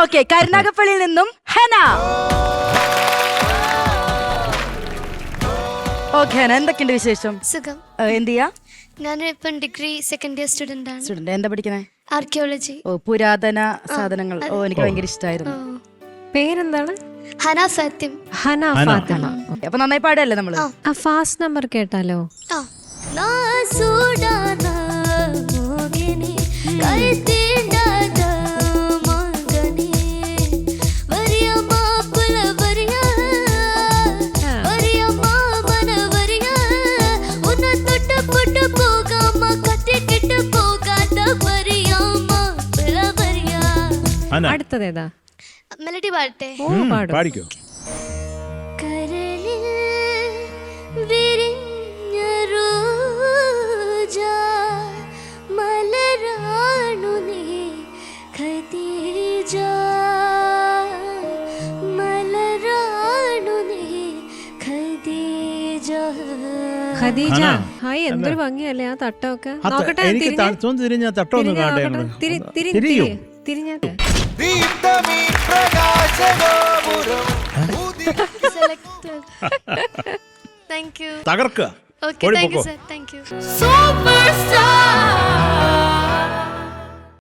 Okay കരുനാഗപ്പള്ളിയിൽ നിന്നും Hena. Okay Hena എന്തൊക്കെയുണ്ട് വിശേഷം? സുഖം. എന്ത് ചെയ്യാ? ഞാൻ ഇപ്പം ഡിഗ്രി സെക്കൻഡ് ഇയർ സ്റ്റുഡന്റ് ആണ്. സ്റ്റുഡന്റ് എന്താ പഠിക്കണേ? ആർക്കിയോളജി ഓ പുരാതന സാധനങ്ങൾ. ഓ എനിക്ക് ഭയങ്കര ഇഷ്ടമായിരുന്നു പേരെന്താണ്? ഹന ഫാത്തിം. ഹന ഫാത്തിമ. അപ്പൊ നന്നായി പാടല്ലേ നമ്മൾ? ആ. ഫാസ്റ്റ് നമ്പർ കേട്ടാലോ? ആ. അന അടുത്തതേതാ? മെലഡി പാടട്ടെ. ഓ പാടും. പാടിക്കോ. കരളിൽ വിരിഞ്ഞ റോജ മലരാണു നീ ഖദീജ മലരാണു നീ ഖദീജ. ഖദീജ ഹന. ഹായ് എന്തൊരു ഭംഗിയല്ലേ ആ തട്ടമൊക്കെ. ആ ത- നോക്കട്ടെ എനിക്ക് തിരിഞ്ഞ്. തട്ടൊന്ന് ഒന്ന് നോക്കട്ടെ. തിരി- തിരി- തിരിയോ. തിരി- തിരിഞ്ഞാട്ടെ? തകർക്കുക. Super star